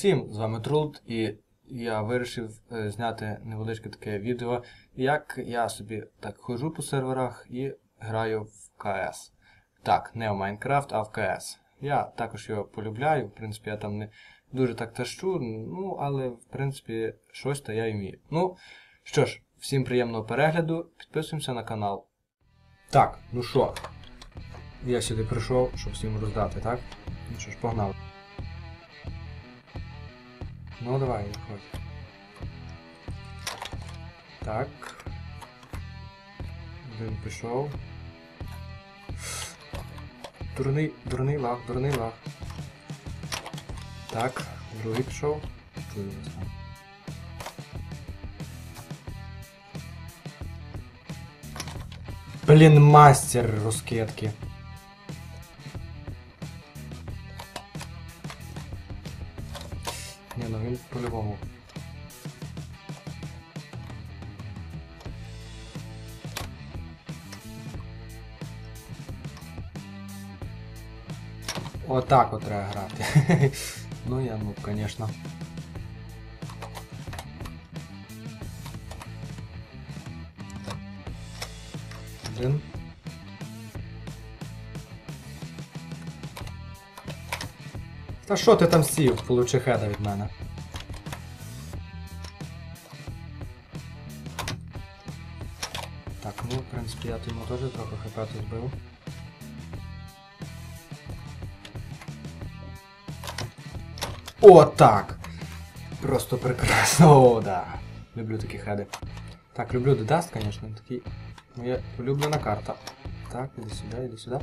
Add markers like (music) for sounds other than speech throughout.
Всім, з вами Трулт, і я вирішив е, зняти невеличке таке відео, як я собі так ходжу по серверах і граю в КС. Так, не в Майнкрафт, а в КС. Я також його полюбляю, в принципі, я там не дуже так тащу, ну, але в принципі щось то я і вмію. Ну, що ж, всім приємного перегляду, підписуємося на канал. Так, ну що, я сюди прийшов, щоб всім роздати, так? Ну що ж, погнали. Ну давай, виходь. Так. Один пішов. Дурний, дурний лаг, дурний лаг. Так, другий пішов. Чую вас там. Блін, мастер розкидки. Ні, ну він по-любому. Отак от треба грати. (laughs) ну я ну, звісно. Один. Та що ти там сів? Получи хеда від мене. Так, ну, в принципі, я йому теж трохи хп тут збив. О, так! Просто прекрасно, о, да. Люблю такі хеди. Так, люблю Дедаст, звісно, такий моя улюблена карта. Так, іди сюди, іди сюди.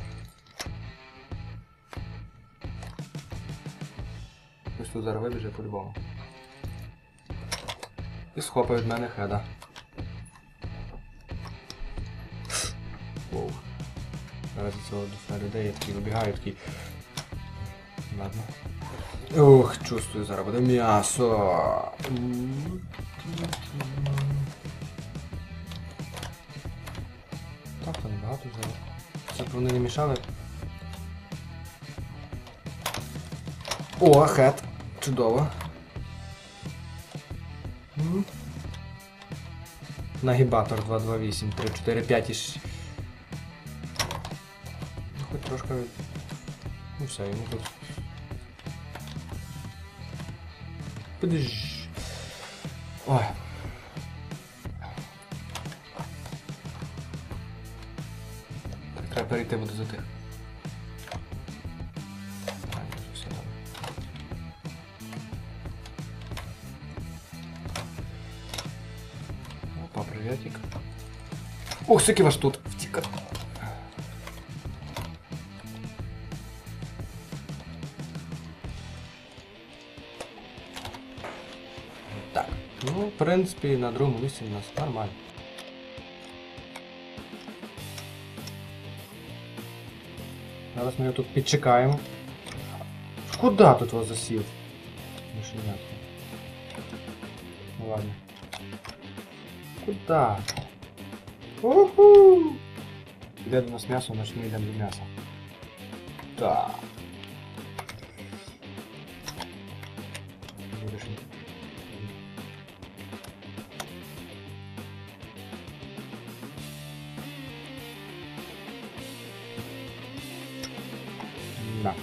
Ось тут зараз вибіже по-любому. І схопає від мене хеда. Воу. Зараз цього до людей я такий вибігаю. Ладно. Ух, чувствую, зараз буде м'ясо. Так, то небагато взяли. Щоб вони не мішали. О, хет. Чудово. Нагібатор 228, 3, 4, 5 і 6. Ну, Хоч трошки. Ну все, йому тут. Подож. Ой. перейти буду за тих. А, ні, вже все добре. Опа, приветик. Ух, скільки вас тут! Втіка. Так, ну, в принципі, на другому місці у нас нормально. Зараз ми його тут підчекаємо. Куда тут вас засів? Мишенятко. Ну ладно. Куда? Уху! Іде до нас м'ясо, значить ми йдемо до м'яса. Так. Будеш Да.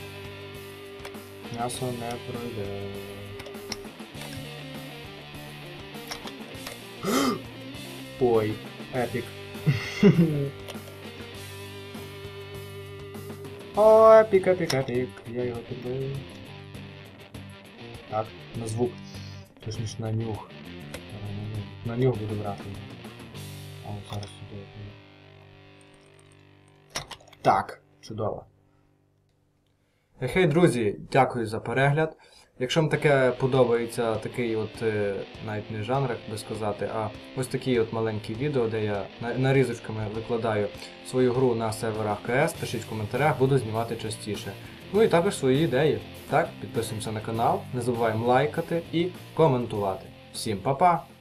М'ясо не пройде. (gasps) Ой, епік. (laughs) О, епік, епік, епік. Я його підбив. Так, на звук. Точніше на нюх. Давай, на нюх. На нюх буду брати. А от зараз сюди. Так, чудово. Хей, друзі, дякую за перегляд. Якщо вам таке подобається, такий от е, навіть не жанр, як би сказати, а ось такі от маленькі відео, де я нарізочками викладаю свою гру на серверах КС, пишіть в коментарях, буду знімати частіше. Ну і також свої ідеї. Так, підписуємося на канал, не забуваємо лайкати і коментувати. Всім па-па!